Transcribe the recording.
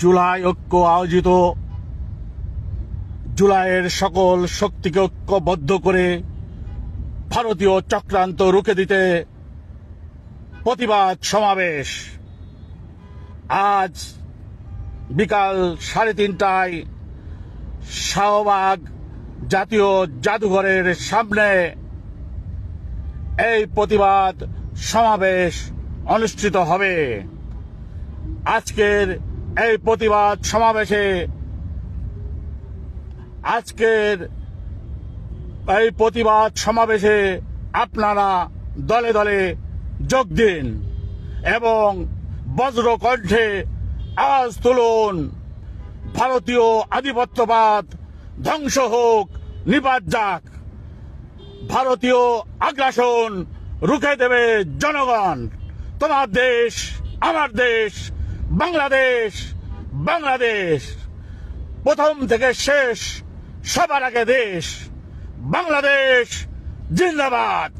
জুলাই ঐক্য আয়োজিত। জুলাইয়ের সকল শক্তিকে ঐক্যবদ্ধ করে ভারতীয় চক্রান্ত রুখে দিতে প্রতিবাদ সমাবেশ। আজ বিকাল সাড়ে তিনটায় শাহবাগ জাতীয় জাদুঘরের সামনে এই প্রতিবাদ সমাবেশ অনুষ্ঠিত হবে। আজকের এই প্রতিবাদ সমাবেশে আজকের এই প্রতিবাদ সমাবেশে আপনারা দলে দলে যোগ দিন এবং বজ্র কণ্ঠে আওয়াজ তুলুন। ভারতীয় আধিপত্যবাদ ধ্বংস হোক, নিপাত যাক। ভারতীয় আগ্রাসন রুখে দেবে জনগণ। তোমার দেশ, আমার দেশ বাংলাদেশ বাংলাদেশ। প্রথম থেকে শেষ সবার আগে দেশ। বাংলাদেশ জিন্দাবাদ।